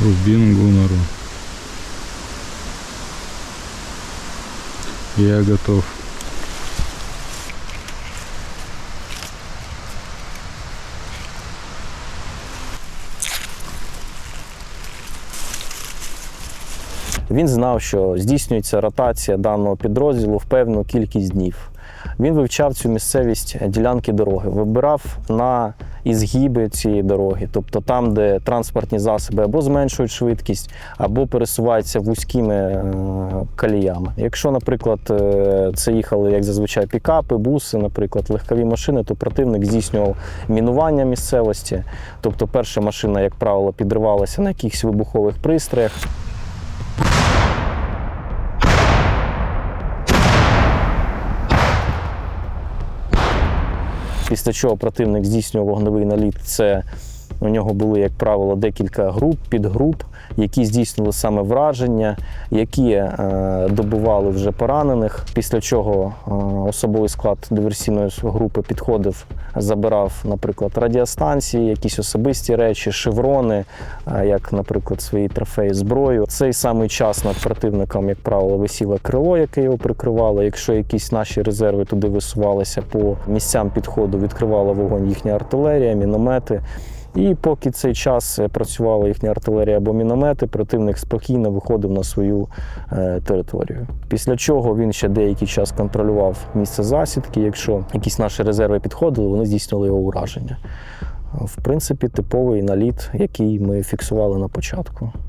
Рубин Гунару. Я готов. Він знав, що здійснюється ротація даного підрозділу в певну кількість днів. Він вивчав цю місцевість ділянки дороги, вибирав на ізгиби цієї дороги, тобто там, де транспортні засоби або зменшують швидкість, або пересуваються вузькими е, коліями. Якщо, наприклад, е, це їхали як зазвичай пікапи, буси, наприклад, легкові машини, то противник здійснював мінування місцевості. Тобто, перша машина, як правило, підривалася на якихось вибухових пристроях. Після чого противник здійснював вогневий наліт. Це у нього були, як правило, декілька груп, підгруп, які здійснювали саме враження, які е, добували вже поранених. Після чого е, особовий склад диверсійної групи підходив, забирав, наприклад, радіостанції, якісь особисті речі, шеврони, е, як, наприклад, свої трофеї зброю. Цей самий час над противником, як правило, висіло крило, яке його прикривало. Якщо якісь наші резерви туди висувалися по місцям підходу, відкривала вогонь їхня артилерія, міномети. І поки цей час е, працювала їхня артилерія або міномети, противник спокійно виходив на свою е, територію. Після чого він ще деякий час контролював місце засідки. Якщо якісь наші резерви підходили, вони здійснили його ураження. В принципі, типовий наліт, який ми фіксували на початку.